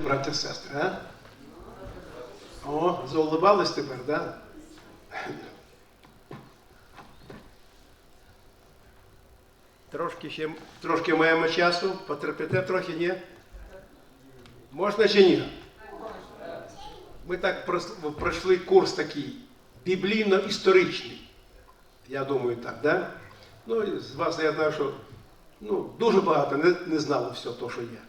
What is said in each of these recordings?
браття сестри, а? О, заулибались тепер, да? Трошки ще трошки маємо часу, потерпите трохи, ні? Можна чи ні? Ми так пройшли курс такий біблійно-історичний. Я думаю, так, да? Ну, з вас я знаю, що ну, дуже багато не, не знало все то, що є.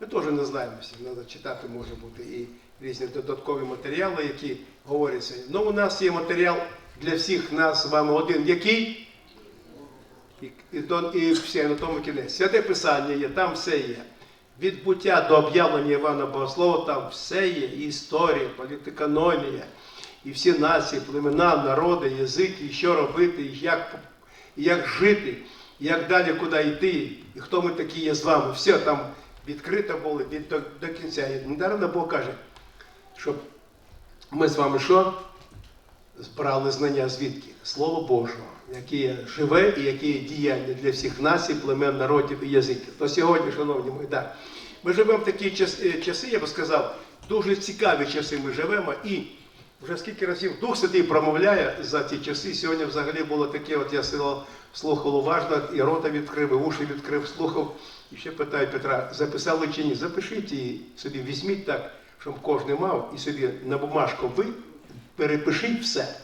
Ми теж не знаємо всі, треба читати може бути і різні додаткові матеріали, які говоряться. Ну, у нас є матеріал для всіх нас з вами один, який? І, і, і все, на тому кінець. Святе Писання є, там все є. Від буття до об'явлення Івана Богослова там все є, і історія, політиканонія, і всі нації, племена, народи, язики, і що робити, і як, і як жити, і як далі куди йти, і хто ми такі є з вами. Все там відкрито було від, до, до кінця. І Бог каже, щоб ми з вами що? Збрали знання звідки? Слово Божого, яке живе і яке є діяльне для всіх націй, племен, народів і язиків. То сьогодні, шановні мої, да, ми живемо в такі е, часи, я би сказав, дуже цікаві часи ми живемо і вже скільки разів Дух Святий промовляє за ті часи. Сьогодні взагалі було таке, от я слухав уважно, і рота відкрив, і уші відкрив, слухав. І ще питаю Петра, записали чи ні? Запишіть і собі візьміть так, щоб кожен мав, і собі на бумажку ви перепишіть все.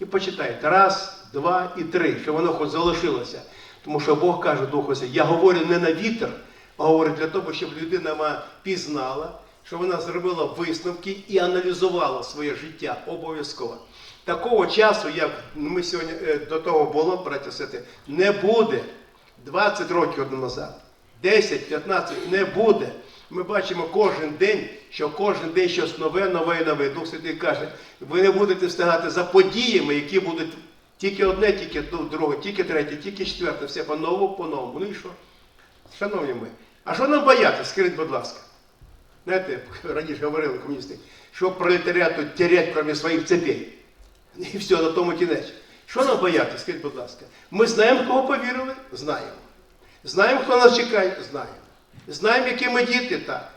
І почитайте раз, два і три, щоб воно хоч залишилося. Тому що Бог каже Духу Святому, я говорю не на вітер, а говорю для того, щоб людина пізнала, щоб вона зробила висновки і аналізувала своє життя обов'язково. Такого часу, як ми сьогодні е, до того було, браття сестри, не буде 20 років назад, 10, 15 не буде. Ми бачимо кожен день, що кожен день щось нове, нове і нове. Дух Святий каже, ви не будете встигати за подіями, які будуть тільки одне, тільки друге, тільки третє, тільки четверте, все по-новому, по-новому. Ну і що? Шановні ми, а що нам боятися, скажіть, будь ласка? Знаєте, раніше говорили комуністи, що пролетаріату терять, крім своїх цепей. І все, на тому кінець. Що нам боятися, скажіть, будь ласка? Ми знаємо, кого повірили? Знаємо. Знаємо, хто нас чекає? Знаємо. Знаємо, які ми діти, так.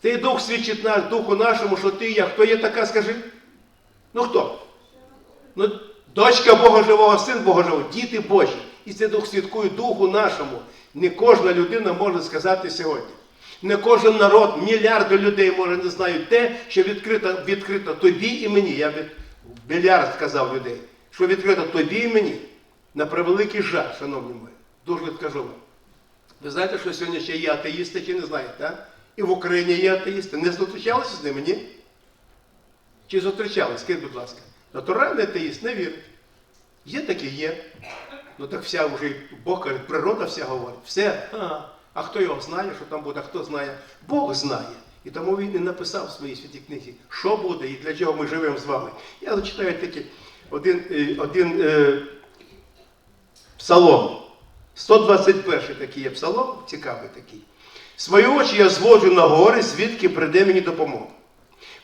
Ти дух свідчить наш, духу нашому, що ти є. Хто є така, скажи? Ну хто? Ну, дочка Бога живого, син Бога живого, діти Божі. І це дух свідкує духу нашому. Не кожна людина може сказати сьогодні. Не кожен народ, мільярди людей може не знають те, що відкрито, відкрито тобі і мені. Я від мільярд сказав людей, що відкрито тобі і мені. На превеликий жаль, шановні мої, дуже відкажу вам. Ви знаєте, що сьогодні ще є атеїсти, чи не знаєте? так? І в Україні є атеїсти. Не зустрічалися з ними, ні? Чи зустрічалися? Скажіть, будь ласка. Натуральний атеїст не вірить. Є такі, є. Ну так вся вже, Бог каже, природа вся говорить. Все. А, а хто його знає, що там буде, а хто знає? Бог знає. І тому він і написав в своїй святій книзі, що буде і для чого ми живемо з вами. Я зачитаю такі один, е, один е, псалом. 121 такий є псалом, цікавий такий. Свої очі я зводжу на гори, звідки прийде мені допомога.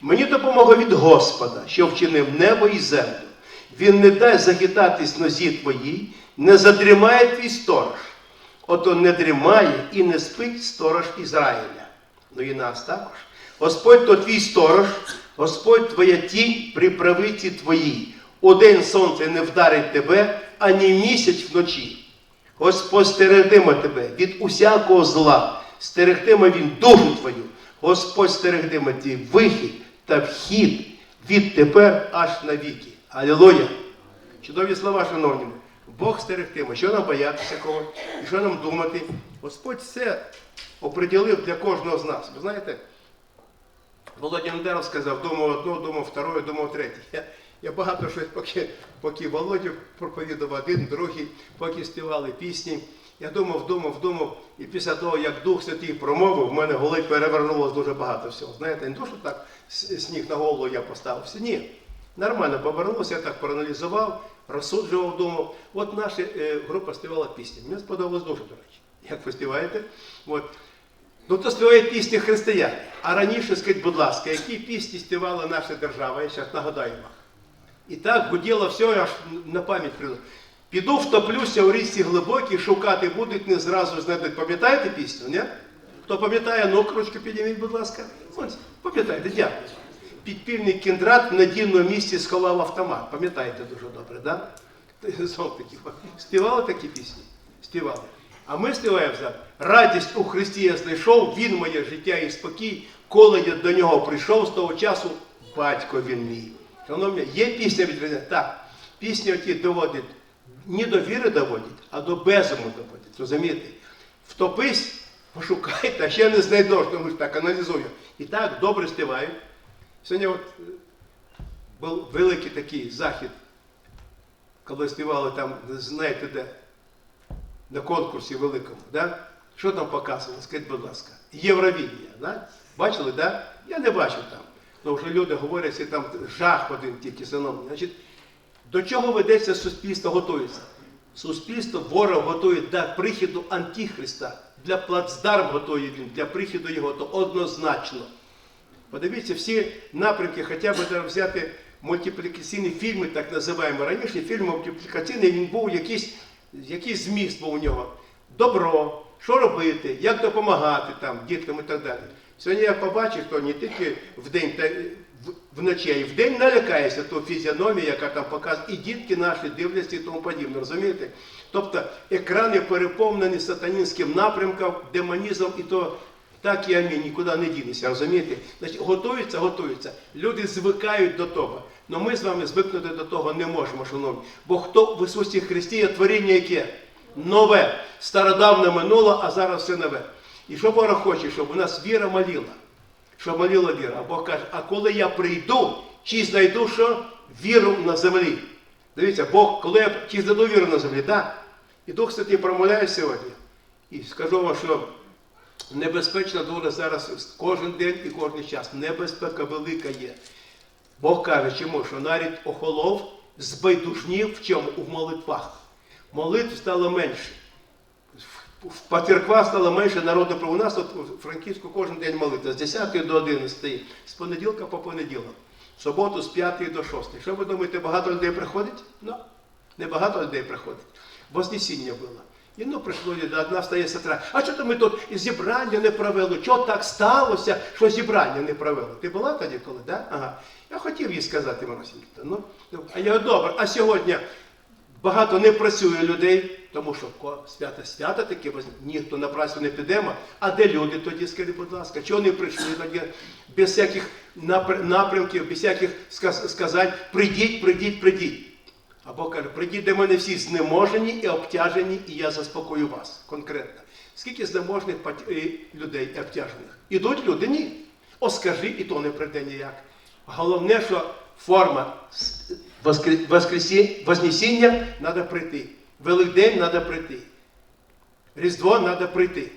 Мені допомога від Господа, що вчинив небо і землю. Він не дасть захитатись нозі твоїй, не задрімає твій сторож. Ото не дрімає і не спить сторож Ізраїля. Ну і нас також. Господь то твій сторож, Господь твоя тінь при правиці твоїй. Удень сонце не вдарить тебе, ані місяць вночі. Господь стерегтиме тебе від усякого зла, стерегтиме він душу твою. Господь стерегтиме твій вихід та вхід відтепер аж на віки. Алілуя! Чудові слова, шановні. Бог стерегтиме. Що нам боятися кого? І що нам думати? Господь все оприділив для кожного з нас. Ви знаєте, Володя Нендаров сказав, думав одно, думав второе, думав третє. Я, багато щось, поки, поки Володю проповідав один, другий, поки співали пісні. Я думав, думав, думав, і після того, як Дух Святий промовив, в мене голові перевернулося дуже багато всього. Знаєте, не то, що так сніг на голову я поставився. Ні. Нормально повернувся, я так проаналізував, розсуджував, думав. От наша е, група співала пісні. Мені сподобалось дуже, до речі. Як ви співаєте? От. Ну, то співають пісні християни. А раніше, скажіть, будь ласка, які пісні співала наша держава? Я зараз нагадаю вам. І так гуділо все, аж на пам'ять прийду. Піду втоплюся у річці глибокій, шукати будуть, не зразу знайдуть. Пам'ятаєте пісню, ні? Хто пам'ятає, ну, ручку підніміть, будь ласка. Пам'ятаєте, дякую. Підпільний кіндрат в надійному місці сховав автомат. Пам'ятаєте дуже добре? Да? Знов таки. Співали такі пісні? Співали. А ми співаємо зараз. Радість у Христі я знайшов, Він моє життя і спокій. Коли я до нього прийшов, з того часу батько він мій. Шановні, є пісня від Христа? Так. Пісня, які доводить, не до віри доводять, а до безуму доводять. Розумієте? Втопись, пошукайте, а ще не знайдеш, тому що так аналізую. І так добре співають. Сьогодні от е, був великий такий захід, коли співали там, знаєте де, на конкурсі великому. Да? Що там показували? Скажіть, будь ласка. Євровідення. Да? Бачили, да? Я не бачив там. Ну вже люди говорять, що там жах один тільки. Значить, до чого ведеться суспільство готується? Суспільство ворог готує до прихіду Антихриста. Для плацдарм готує він, для прихіду його, то однозначно. Подивіться, всі напрямки, хоча б взяти мультиплікаційні фільми, так називаємо. Раніше фільм мультиплікаційний, він був якийсь, якийсь зміст був у нього. Добро, що робити, як допомагати там, діткам і так далі. Сьогодні я побачив, хто не тільки вдень та вночі, й вдень налякається ту фізіономію, яка там показує, і дітки наші дивляться і тому подібне. Розумієте? Тобто екрани переповнені сатанінським напрямком, демонізмом, і то так і амінь, нікуди не дінеться, розумієте? Значить, готуються, готуються. Люди звикають до того. Але ми з вами звикнути до того не можемо, шановні. Бо хто в Ісусі Христі є творіння яке? Нове, стародавне минуло, а зараз все нове. І що Бог хоче, щоб у нас віра моліла. Щоб моліла віра. А Бог каже, а коли я прийду, чи знайду що? Віру на землі. Дивіться, Бог, коли я чи знайду віру на землі, так? І Дух Святий промовляє сьогодні. І скажу вам, що небезпечна доля зараз кожен день і кожен час. Небезпека велика є. Бог каже, чому? Що навіть охолов збайдужнів в чому? У молитвах. Молитв стало менше. В по церквах стало менше народу. У нас от у Франківську кожен день молитва з 10 до 11, з понеділка по понеділок, в суботу з 5 до 6. Що ви думаєте, багато людей приходить? Ну, не багато людей приходить. Вознесіння було. І ну прийшло до одна стає сестра. А що то ми тут зібрання не провели? Чого так сталося, що зібрання не провели? Ти була тоді коли? Да? Ага. Я хотів їй сказати, Марусінька. Ну, а я добре, а сьогодні багато не працює людей, тому що свято свято таке, ніхто на працю не підемо. А де люди тоді, скажіть, будь ласка, чого не прийшли тоді без всяких напрямків, без всяких сказ- сказань, прийдіть, прийдіть, прийдіть. Або каже, прийдіть до мене всі знеможені і обтяжені, і я заспокою вас конкретно. Скільки знеможних е, людей і обтяжених? Ідуть люди? Ні. О, скажи, і то не прийде ніяк. Головне, що форма с- воскр- воскресі- вознесіння треба прийти. Великдень треба прийти. Різдво треба прийти.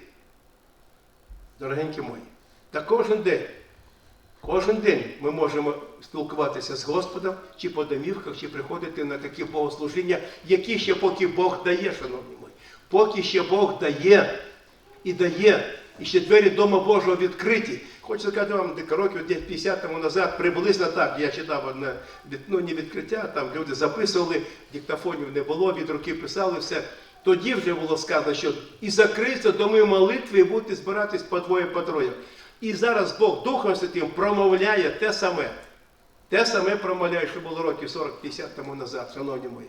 Дорогенькі мої, та кожен день Кожен день ми можемо спілкуватися з Господом, чи по домівках, чи приходити на такі богослужіння, які ще поки Бог дає, шановні мої. Поки ще Бог дає і дає, і ще двері Дома Божого відкриті. Хочу сказати вам, років, десь 50 тому назад, приблизно так, я читав одне, ну не відкриття, там люди записували, диктофонів не було, від руки писали все. Тоді вже було сказано, що і закриються доми молитви, і будете збиратись по двоє, по троє. І зараз Бог Духом Святим промовляє те саме. Те саме промовляє, що було років 40-50 тому назад, шановні мої.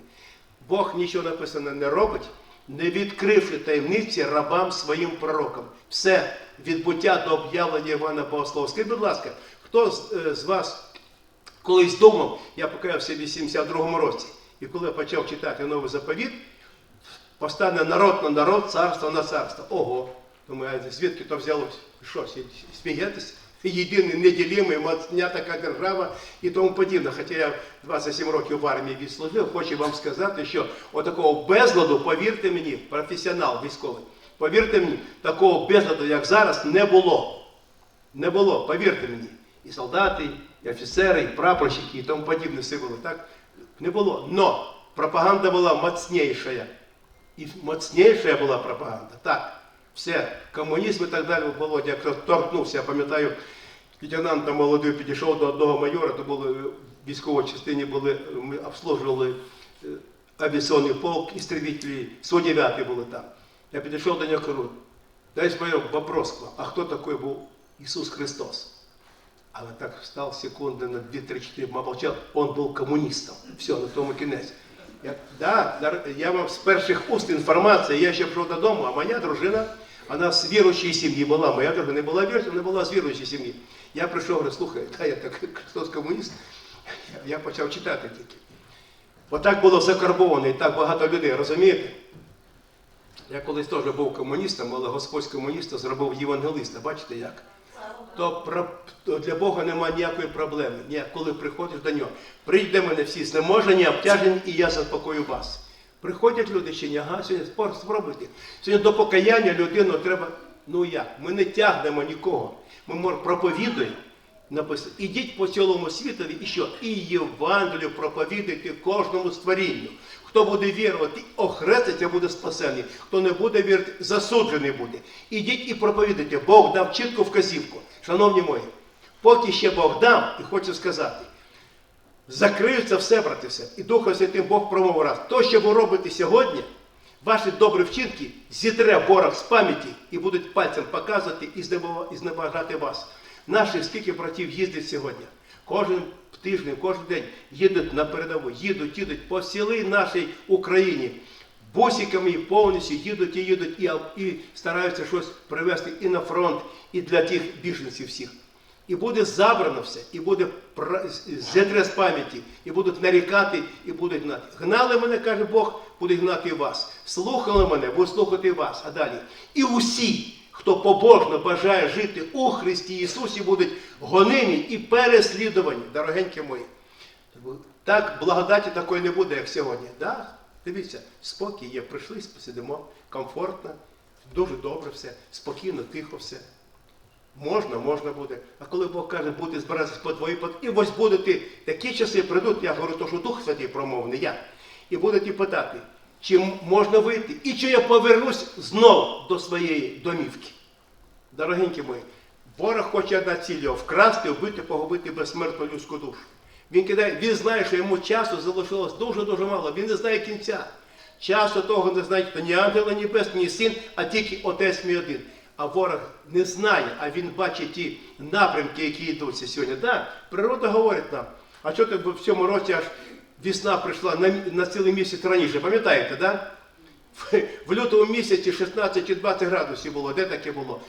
Бог нічого написано не робить, не відкривши таємниці рабам своїм пророкам. Все від буття до об'явлення Івана Богослова. Скажіть, будь ласка, хто з, е, з вас колись думав, я покаявся в 82-му році, і коли я почав читати новий заповіт, постане народ на народ, царство на царство. Ого! Думаю, звідки то взялось? Що, смієтесь? Єдиний неділимий, моцня така держава і тому подібне. Хоча я 27 років в армії відслужив, хочу вам сказати, що отакого безладу, повірте мені, професіонал військовий, повірте мені, такого безладу, як зараз, не було. Не було, повірте мені. І солдати, і офіцери, і прапорщики, і тому подібне все було. Так? Не було. Но пропаганда була моцніша. І моцніша була пропаганда. Так, все, комунізм і так далі, Володя, хто торкнувся, я пам'ятаю, лейтенантом молодий підійшов до одного майора, то були в військовій частині були, ми обслужували е, авіаційний полк, істребителі, 109 були там. Я підійшов до нього кажу, Дайте мой вопрос к вам. А кто такой был Иисус Христос? А вот так встал секунды на 2-3-4, молчал. Он был коммунистом. Все, на тому кінець. Я, да, я вам з перших уст інформація, я ще прийшов додому, а моя дружина, вона з віруючої сім'ї була. Моя дружина не була віруюча, вона була з віруючої сім'ї. Я прийшов, говорю, слухай, та я так Христос комуніст. Я, почав читати тільки. Отак було закарбовано і так багато людей, розумієте? Я колись теж був комуністом, але Господь з комуніста зробив євангелиста. Бачите як? То, про, то для Бога немає ніякої проблеми. Ні, коли приходиш до нього. Прийде мене всі знеможені, обтяжені, і я заспокою вас. Приходять люди чи ні, ага, сьогодні спробуйте. Сьогодні до покаяння людину треба. Ну як? Ми не тягнемо нікого. Ми проповідуємо. Написано, ідіть по цілому світові і що? І Євангелію проповідуйте кожному створінню. Хто буде вірувати, охреститься, буде спасений. Хто не буде вірити, засуджений буде. Ідіть і проповідуйте. Бог дав чітку вказівку. Шановні мої, поки ще Бог дав, і хочу сказати, закриються все, брати, все. І Духом Святим Бог промовив раз. То, що ви робите сьогодні, ваші добрі вчинки зітре ворог з пам'яті і будуть пальцем показувати і знебажати вас. Наші скільки братів їздять сьогодні. Кожен тиждень, кожен день їдуть на передову, їдуть, їдуть по цілій нашій Україні. Бусиками повністю їдуть і їдуть і, і стараються щось привезти і на фронт, і для тих біженців всіх. І буде забрано все, і буде зітре з пам'яті, і будуть нарікати, і будуть гнати. Гнали мене, каже Бог, буде гнати вас. Слухали мене, буде слухати вас. А далі. І усі, хто побожно бажає жити у Христі Ісусі, будуть гонені і переслідувані, дорогенькі мої. Так благодаті такої не буде, як сьогодні. Да? Дивіться, спокій є, прийшли, посидимо, комфортно, дуже добре все, спокійно, тихо все. Можна, можна буде. А коли Бог каже, бути збиратися по твої под... І ось будете такі часи прийдуть, я говорю, то, що Дух Святий промов, не я. І будете питати, чи можна вийти, і чи я повернусь знову до своєї домівки. Дорогенькі мої, ворог хоче одна ціль вкрасти, вбити, погубити безсмертну людську душу. Він кидає, він знає, що йому часу залишилось дуже-дуже мало. Він не знає кінця. Часу того не знає ні ангела небесний, ні син, а тільки отець мій один. А ворог не знає, а він бачить ті напрямки, які йдуться сьогодні. Так, природа говорить нам. А що так в цьому році аж весна прийшла на, на цілий місяць раніше, пам'ятаєте, да? В, в лютому місяці 16 чи 20 градусів було. Де таке було?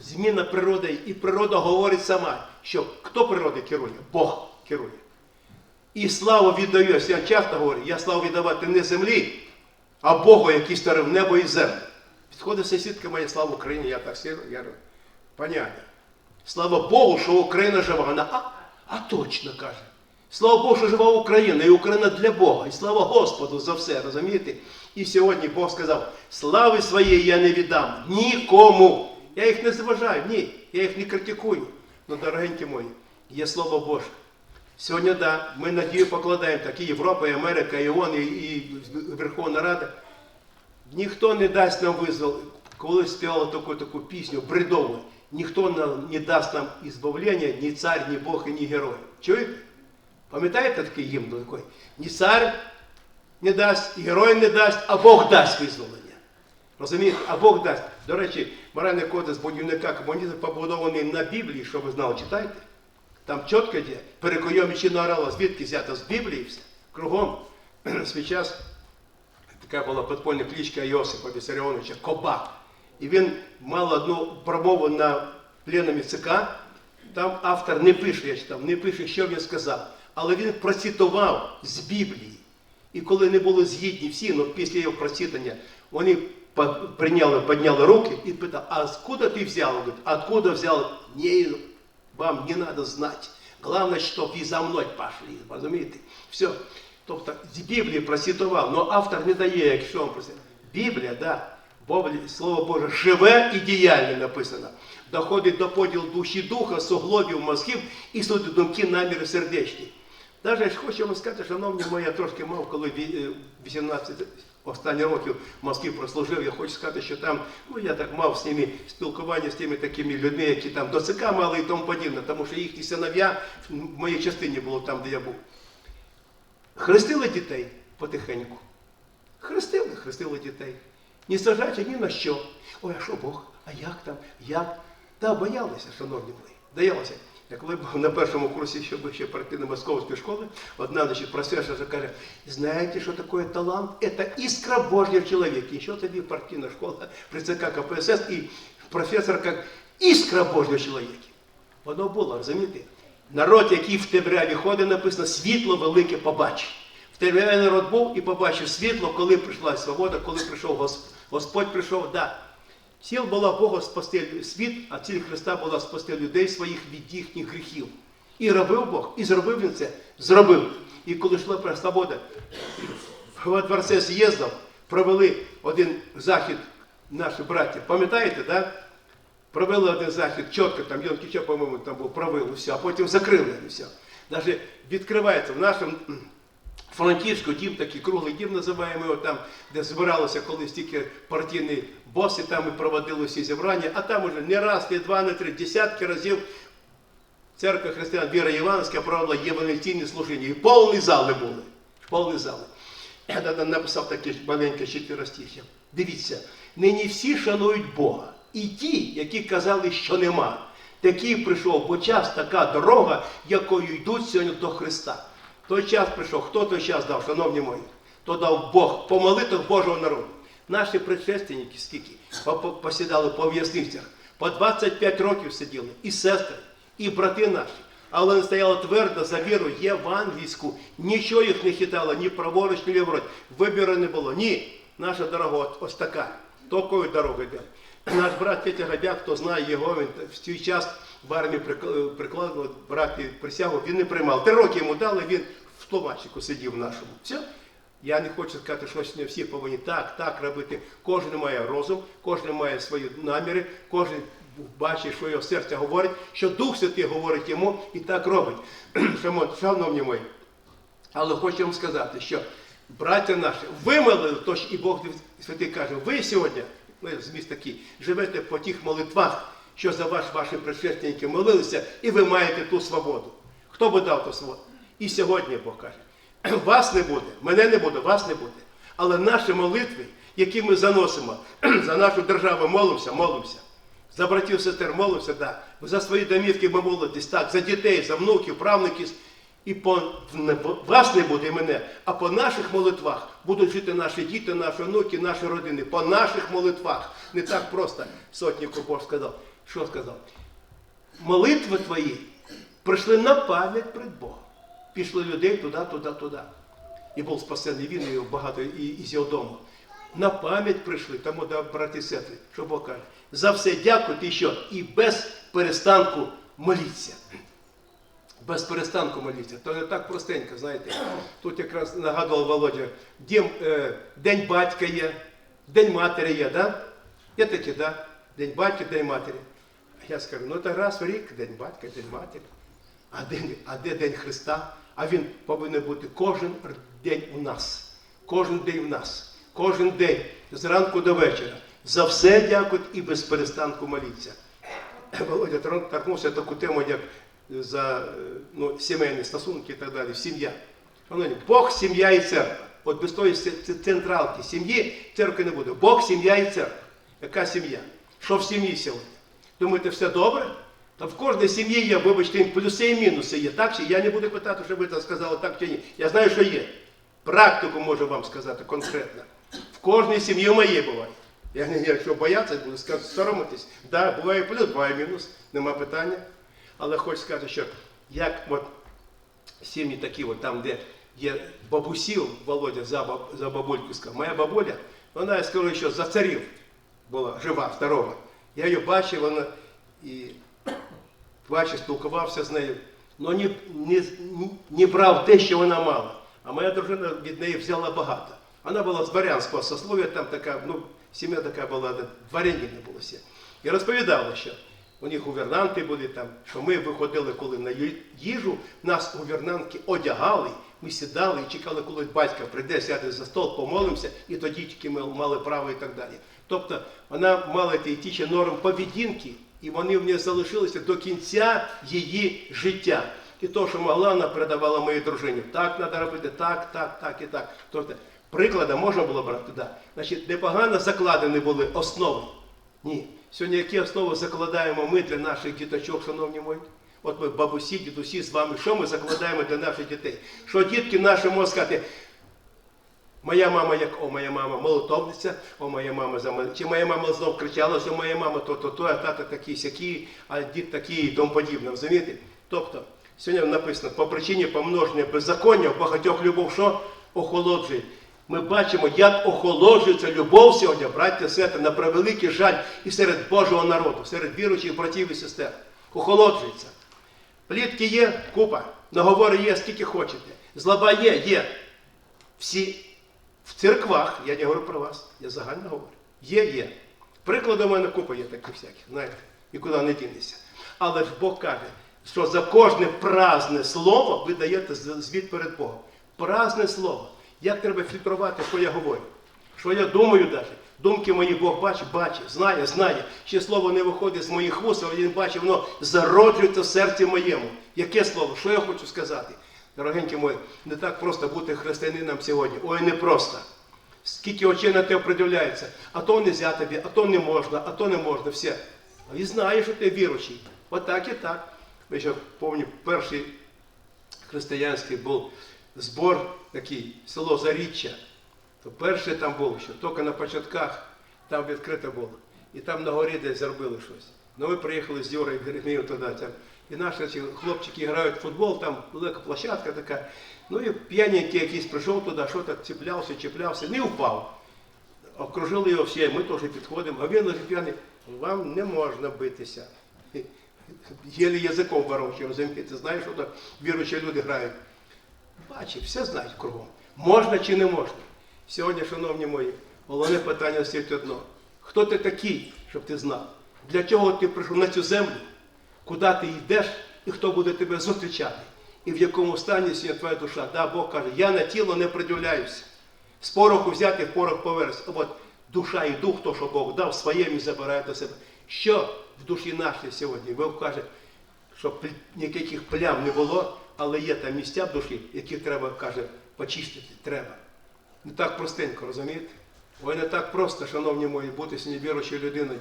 Зміна природи, і природа говорить сама, що хто природи керує? Бог керує. І славу віддаю, я часто говорю, я славу віддавати не землі, а Богу, який створив небо і землю. Підходить сусідка моя, слава Україні, я так сижу, я говорю, понятно. Слава Богу, що Україна жива. Вона, а, а точно каже. Слава Богу, що жива Україна, і Україна для Бога. І слава Господу за все, розумієте? І сьогодні Бог сказав, слави своєї я не віддам нікому. Я їх не зважаю, ні, я їх не критикую. Ну, дорогенькі мої, є Слово Боже. Сьогодні, да, ми надію покладаємо, так і Європа, і Америка, і ООН, і, і Верховна Рада. Ніхто не дасть нам визвол, коли співали таку таку пісню бредову, ніхто не дасть нам ізбавлення, ні цар, ні Бог і ні герой. Чуєте? Пам'ятаєте такий гімн такий? Ні цар не дасть, і герой не дасть, а Бог дасть визволення. Розумієте? А Бог дасть. До речі, моральний кодекс будівника комунізму побудований на Біблії, що ви знали, читайте. Там чітко йде, перекойомічі орала, звідки взято з Біблії все. Кругом свій час така була підпольна кличка Йосипа Вісаріоновича Кобак. І він мав одну промову на пленумі ЦК. Там автор не пише, я читав, не пише, що він сказав. Але він процитував з Біблії. І коли не були згідні всі, ну після його прочитання, вони прийняли, підняли руки і питали, а откуда ти взял? Говорит, откуда взял? Не, вам не надо знать. Главное, щоб ви за мною пошли. Розумієте? Все. Тобто з Біблії процитував, але автор не дає, якщо він процитував. Біблія, да. Слово Боже, живе і діяльне написано. Доходить до поділу душі духа, суглобів, мозків і судить думки, наміри сердечні. Навіть хочу вам сказати, шановні мої, я трошки мав, коли ві- е, 18 останні років в Москві прослужив, я хочу сказати, що там, ну я так мав з ними спілкування з тими такими людьми, які там до ЦК мали і тому подібне, тому що їхні синов'я в моїй частині було там, де я був. Хрестили дітей потихеньку. Хрестили, хрестили дітей. Не сажайте ні на що. Ой, а що Бог? А як там? Як? Та боялися, шановні мої. Боялися. Я коли був на першому курсі, ще пройти на московської школи, одна значить, професорша каже, знаєте, що таке талант? Це іскра Божья в чоловіку. І що тобі партійна школа при ЦК КПСС і професор як іскра Божья в чоловіку. Воно було, розумієте? Народ, який в темряві ходить, написано, світло велике побачить. В темряві народ був і побачив світло, коли прийшла свобода, коли прийшов Гос- Господь прийшов, да. Ціль була Бога спасти світ, а ціль Христа була спасти людей своїх від їхніх гріхів. І робив Бог, і зробив він це, зробив. І коли йшла про свобода, во дворце з'їздив, провели один захід наші браття. Пам'ятаєте, да? Провели один захід, чітко, там Йон Кіча, по-моєму, там був провели все, а потім закрили все. Навіть відкривається в нашому Франківську дім, такий круглий дім називаємо його там, де збиралися колись тільки партійні боси, там і проводили зібрання, а там уже не раз, не два, не три, десятки разів церква християн Віра Івановська проводила євангелійні служіння. І повні зали були. Повні зали. Я написав таке маленьке чотиростіхя. Дивіться, нині всі шанують Бога. І ті, які казали, що нема. Такий прийшов, бо час така дорога, якою йдуть сьогодні до Христа. Той час прийшов. Хто той час дав, шановні мої? То дав Бог по молитвах Божого народу. Наші предшественники скільки по- по- посідали по в'язницях, по 25 років сиділи, і сестри, і брати наші. Але вони стояли твердо за віру євангельську. Нічого їх не хитало, ні праворуч, ні ліворуч. Вибору не було. Ні. Наша дорога ось така. Такою дорогою йде. Наш брат Петя Габяк, хто знає його, він в свій час в армії прикла- прикладував брати присягу, він не приймав. Три роки йому дали, він в тлумачнику сидів нашому. Все. Я не хочу сказати, що не всі повинні так, так робити. Кожен має розум, кожен має свої наміри, кожен бачить, що його серце говорить, що Дух Святий говорить йому і так робить. Шановні мої, але хочу вам сказати, що браття наші вимолили, то і Бог Святий каже, ви сьогодні, ну, зміст такий, живете по тих молитвах, що за вас ваші предшественники молилися, і ви маєте ту свободу. Хто би дав ту свободу? І сьогодні Бог каже, вас не буде, мене не буде, вас не буде. Але наші молитви, які ми заносимо за нашу державу, молимося, молимося. За братів сестер молимося, да. За свої домівки ми молитесь, так, за дітей, за внуків, правнуків. І по вас не буде і мене, а по наших молитвах будуть жити наші діти, наші внуки, наші родини. По наших молитвах. Не так просто сотнику Бог сказав. Що сказав? Молитви твої прийшли на пам'ять перед Богом. Пішли людей туди, туди, туди. І був спасений він, і багато і, із його дому. На пам'ять прийшли, тому да, брати і сестри, що Бог каже. За все дякуйте і що? І без перестанку моліться. Без перестанку моліться. То не так простенько, знаєте. Тут якраз нагадував Володя, дім, е, День батька є, День матері є, да? Є таке, да? День батька, День матері. Я скажу, ну це раз в рік, День батька, День матері. А, день, а де День Христа? А він повинен бути кожен день у нас. Кожен день у нас. Кожен день, зранку до вечора. За все дякують і без перестанку моліться. Володя торкнувся таку тему, як за е, ну, сімейні стосунки і так далі, сім'я. Бог, сім'я і церква. От без тої централки сім'ї церкви не буде. Бог, сім'я і церква. Яка сім'я? Що в сім'ї сьогодні? Думаєте, все добре? Та в кожній сім'ї є, вибачте, плюси і мінуси є. Так чи? Я не буду питати, що ви це сказали так чи ні. Я знаю, що є. Практику можу вам сказати конкретно. В кожній сім'ї моє буває. Я не якщо бояться, буду сказати, соромитись. Да, буває плюс, буває мінус, нема питання. Але хочу сказати, що як от сім'ї такі, от там, де є бабусів, Володя за, баб, за бабульку сказав, моя бабуля, вона, я скажу, що за царів була жива, здорова. Я її бачив, вона і бачив, спілкувався з нею, але не, не, не брав те, що вона мала. А моя дружина від неї взяла багато. Вона була з дворянського сослов'я, там така, ну, сім'я така була, дворянина було все. І розповідала, що у них гувернанти були там, що ми виходили, коли на їжу, нас гувернантки одягали, ми сідали і чекали, коли батько прийде, сяде за стол, помолимося, і тоді тільки ми мали право і так далі. Тобто вона мала ті, ті норм поведінки, і вони в неї залишилися до кінця її життя. І то, що могла, вона передавала моїй дружині. Так треба робити, так, так, так і так. Тобто, приклади можна було брати, да. Значить, непогано закладені були основи. Ні. Сьогодні які основи закладаємо ми для наших діточок, шановні мої? От ми, бабусі, дідусі з вами, що ми закладаємо для наших дітей? Що дітки наші можуть сказати, моя мама як, о, моя мама молотовниця, о, моя мама за Чи моя мама знов кричала, що моя мама то-то-то, а тата такі сякі, а дід такий і тому подібне. Розумієте? Тобто, сьогодні написано, по причині помноження беззаконня в багатьох любов що охолоджує. Ми бачимо, як охолоджується любов сьогодні, браття сестри, на превеликий жаль і серед Божого народу, серед віруючих братів і сестер. Охолоджується. Плітки є, купа, наговори є, скільки хочете. Злоба є, є. Всі в церквах, я не говорю про вас, я загально говорю. Є, є. Приклади у мене купа є таких всяких, знаєте, нікуди не дінешся. Але ж Бог каже, що за кожне праздне слово ви даєте звіт перед Богом. Праздне слово. Як треба фільтрувати, що я говорю? Що я думаю навіть? Думки мої Бог бачить, бачить, знає, знає. Ще слово не виходить з моїх вуст, він бачить, воно зароджується в серці моєму. Яке слово? Що я хочу сказати? Дорогенькі мої, не так просто бути християнином сьогодні. Ой, не просто. Скільки очей на те придивляється, а то не взяти тобі, а то не можна, а то не можна, все. А він знає, що ти віруючий. Отак і так. Ми ще пам'ятаю, перший християнський був збор такий, село Заріччя. То перше там було, що тільки на початках там відкрито було. І там на горі десь зробили щось. Ну ми приїхали з Юрою Геремією туди. І наші ці хлопчики грають в футбол, там велика площадка така. Ну і п'яненький якийсь прийшов туди, що так чіплявся, чіплявся, не впав. Окружили його всі, ми теж підходимо, а він лежить п'яний, вам не можна битися. Єлі язиком ворочив, розумієте, знаєш, що так віруючі люди грають. Бачить, все знають кругом. Можна чи не можна. Сьогодні, шановні мої, головне питання стоїть одно. Хто ти такий, щоб ти знав? Для чого ти прийшов на цю землю? Куди ти йдеш і хто буде тебе зустрічати? І в якому стані сьогодні твоя душа? Да, Бог каже, я на тіло не приділяюся. З пороху взяти, в порох повернеться. От душа і дух, то, що Бог дав, своєму забирає до себе. Що в душі нашій сьогодні? Бог каже, щоб ніяких плям не було, але є там місця в душі, які треба, каже, почистити. Треба. Не так простенько, розумієте? Ой, не так просто, шановні мої, бути віруючою людиною.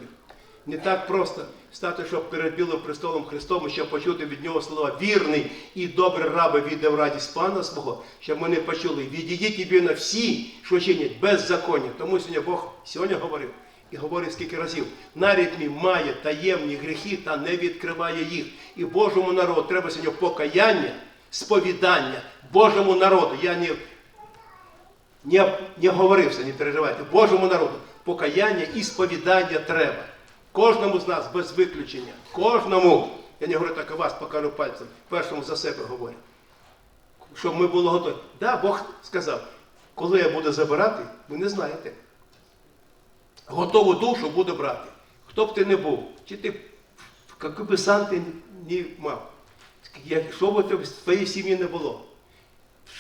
Не так просто стати, щоб перед білим престолом Христом, щоб почути від нього слова вірний і добрий раби віддав радість пана свого, щоб ми не почули. Відійдіть і на всі, що чинять беззаконня. Тому сьогодні Бог сьогодні говорив і говорить скільки разів. Нарід мій має таємні гріхи та не відкриває їх. І Божому народу треба сьогодні покаяння, сповідання Божому народу. Я не не, не говорився, не переживайте. Божому народу покаяння і сповідання треба. Кожному з нас без виключення. Кожному. Я не говорю так, а вас покажу пальцем. Першому за себе говорю. Щоб ми були готові. Да, Бог сказав, коли я буду забирати, ви не знаєте. Готову душу буду брати. Хто б ти не був, чи ти би сан ти не мав, якщо б в твоїй сім'ї не було,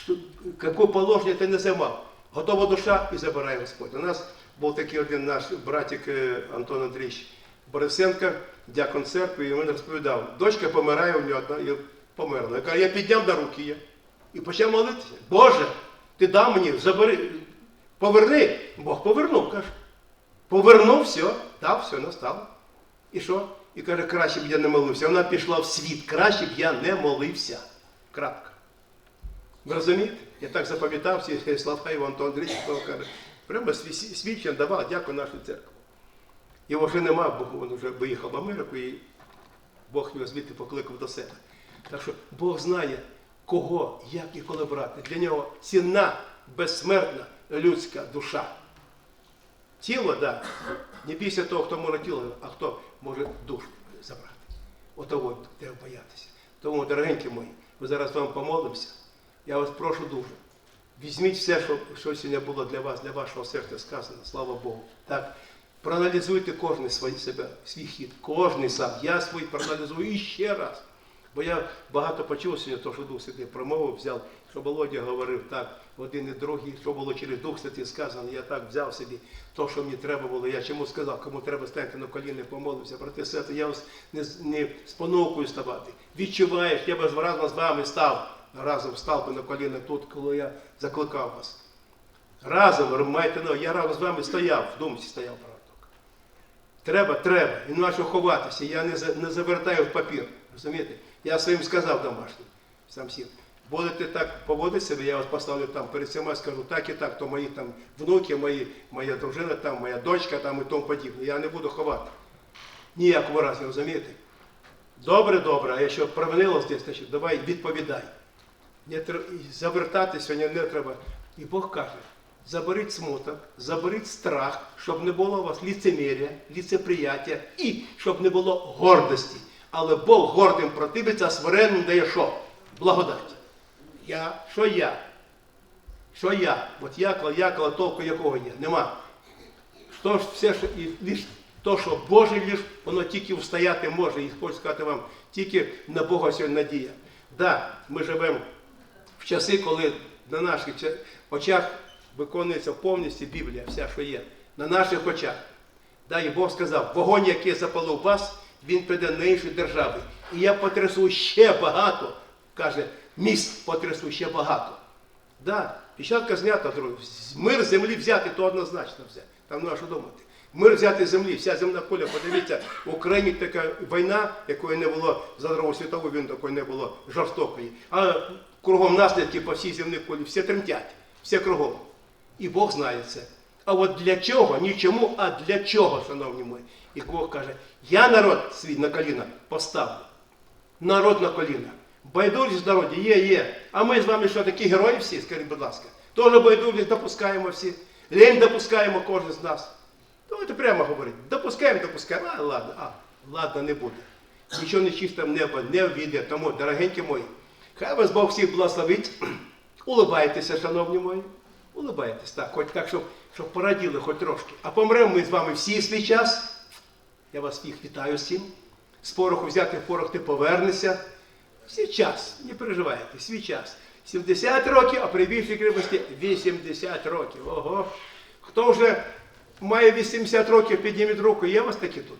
що- яке положення ти не займав. Готова душа і забирає Господь. У нас був такий один наш братик е, Антон Андрійович Борисенко, дякон церкви, і він розповідав, дочка помирає у нього і померла. Я кажу, я підняв на руки її і почав молитися. Боже, ти дав мені, забери, поверни. Бог повернув, каже. Повернув, все, дав, все, настало. І що? І каже, краще б я не молився. Вона пішла в світ, краще б я не молився. Крапка. Ви розумієте? Я так запам'ятав всі слова Іван Антон Андрійович, каже, прямо сві- свідчення давав, дякую нашу церкву. Його вже нема, бо він вже виїхав в Америку і Бог його звідти покликав до себе. Так що Бог знає, кого, як і коли брати. Для нього цінна, безсмертна людська душа. Тіло. Да. Не бійся того, хто може тіло, а хто може душу забрати. Отого треба боятися. Тому, дорогенькі мої, ми зараз вам помолимося. Я вас прошу дуже. Візьміть все, що, що сьогодні було для вас, для вашого серця сказано, слава Богу. Так. Проаналізуйте кожен свій себе, свій хід, кожен сам. Я свій проаналізую іще раз. Бо я багато почув сьогодні, то, що Дух Святий промовив, взяв, що Володя говорив так, один і другий, що було через Дух Святий сказано, я так взяв собі то, що мені треба було. Я чому сказав, кому треба стати на коліни, помолився. Брати сестри, я вас не, не спонукую ставати. Відчуваєш, я б разом з вами став, разом став би на коліна тут, коли я закликав вас. Разом, маєте, ну, я разом з вами стояв, в думці стояв. Треба, треба. І на що ховатися. Я не, не завертаю в папір. Розумієте? Я своїм сказав домашнім, сам всім. Будете так поводити себе, я вас поставлю там перед всіма, скажу так і так, то мої там внуки, мої, моя дружина, там, моя дочка там і тому подібне. Я не буду ховати. Ніякого разу, розумієте? Добре, добре, а якщо провинило здесь, значить давай відповідай. Не завертати сьогодні не треба. І Бог каже, заберіть смуток, заберіть страх, щоб не було у вас ліцемір'я, ліцеприяття і щоб не було гордості. Але Бог гордим противиться, а смиренним дає що? Благодать. Я, що я? Що я? От якла, якла, толку якого є? Нема. Що ж все, що і лиш то, що Боже лиш, воно тільки встояти може. І хочу сказати вам, тільки на Бога сьогодні надія. Да, ми живемо в часи, коли на наших очах виконується повністю Біблія, вся, що є. На наших очах. Да, і Бог сказав, вогонь, який запалив вас, він піде на інші держави. І я потрясу ще багато, каже, міст потрясу ще багато. Да, печатка знята, друзі. Мир землі взяти, то однозначно все. Там на що думати. Мир взяти землі, вся земна куля, подивіться, в Україні така війна, якої не було за Другу світову війну, такої не було жорстокої. А кругом наслідки по всій земній кулі, всі тремтять, всі кругом. І Бог знає це. А от для чого? Нічому, а для чого, шановні мої? І Бог каже, я народ свій на коліна поставлю народ на коліна. Байдужість в народі є, є. А ми з вами що такі герої всі, скажіть, будь ласка. Теж байдужість допускаємо всі. Лень допускаємо кожен з нас. Давайте прямо говорити. Допускаємо, допускаємо. А, ладно, а, ладно, не буде. Нічого нечисте в небо не війде. Тому, дорогенькі мої, хай вас Бог всіх благословить. Улыбайтеся, шановні мої. Улыбайтесь, так, хоч так, щоб, щоб пораділи хоч трошки. А помремо ми з вами всі свій час. Я вас всіх вітаю всім. З пороху взяти порох ти повернешся. Всі час, не переживайте, свій час. 70 років, а при більшій крепості 80 років. Ого. Хто вже має 80 років, підніміть руку, є у вас такі тут?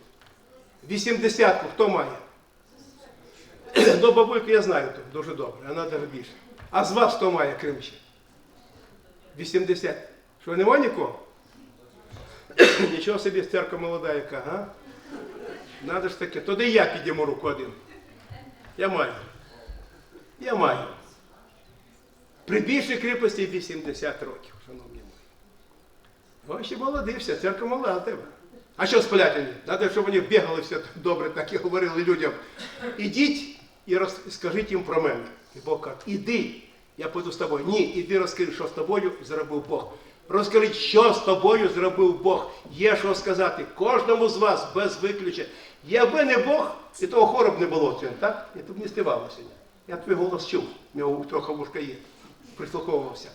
80 хто має? Ну, бабульку я знаю тут дуже добре, вона навіть більше. А з вас хто має Кримчі? 80. Що, нема нікого? Нічого собі стерка молода яка, га? Надо ж таке. Тоді я підійму руку один. Я маю. Я маю. При більшій кріпості 80 років, шановні мої. Ось ще молодий все, церква у тебе. А що з спалятині? Треба, щоб вони бігали все добре, так і говорили людям. Ідіть і роз... скажіть їм про мене. І Бог каже, іди, я піду з тобою. Ні, іди розкажи, що з тобою зробив Бог. Розкажіть, що з тобою зробив Бог. Є що сказати кожному з вас без виключення. Якби не Бог, і того хору б не було сьогодні, так? Я тут не сьогодні. Я твій голос чув, у нього трохи вушка є, прислуховувався.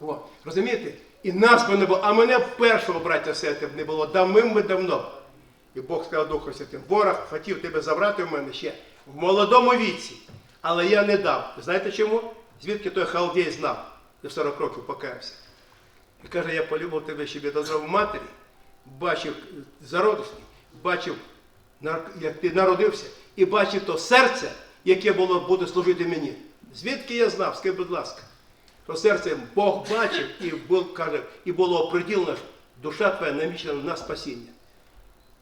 О, розумієте? І нас би не було, а мене першого браття сестри не було, давним ми давно. І Бог сказав Духу Святим, ворог хотів тебе забрати в мене ще в молодому віці, але я не дав. Знаєте чому? Звідки той халдей знав? В 40 років покаявся. І каже, я полюбив тебе ще від оздорову матері, бачив зародишні, бачив, як ти народився, і бачив то серце, яке було, буде служити мені. Звідки я знав? Скажи, будь ласка. То серце Бог бачив і був, каже, і було оприділено, що душа твоя намічена на спасіння.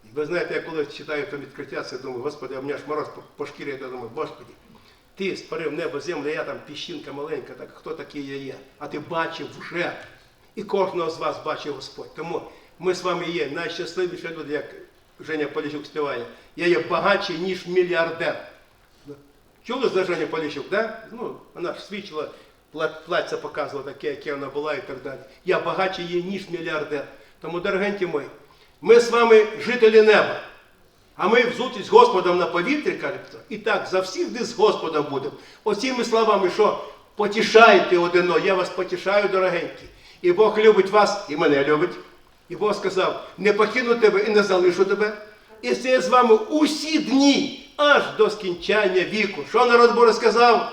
І ви знаєте, я коли читаю там відкриття, це думаю, Господи, а у мене ж мороз по шкірі, я думаю, Господи, ти спарив небо, землю, я там піщинка маленька, так хто такий я є? А ти бачив вже. І кожного з вас бачив Господь. Тому ми з вами є найщасливіші люди, як Женя Поліщук співає. Я є багатший, ніж мільярдер. Чули за Женю Поліщук, да? Ну, вона ж свідчила, пла- плаття показувала таке, яке вона була і так далі. Я багатший є, ніж мільярдер. Тому, дорогенькі мої, ми з вами жителі неба. А ми взуті з Господом на повітрі, каже і так завсігди з Господом будемо. Оціми словами, що потішайте один одного, я вас потішаю, дорогенькі. І Бог любить вас, і мене любить. І Бог сказав, не покину тебе і не залишу тебе. І це я з вами усі дні, аж до скінчання віку. Що народ Божий сказав?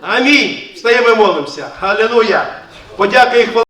Амінь. Встаємо і молимося. Халилуя. Подяка і хвала.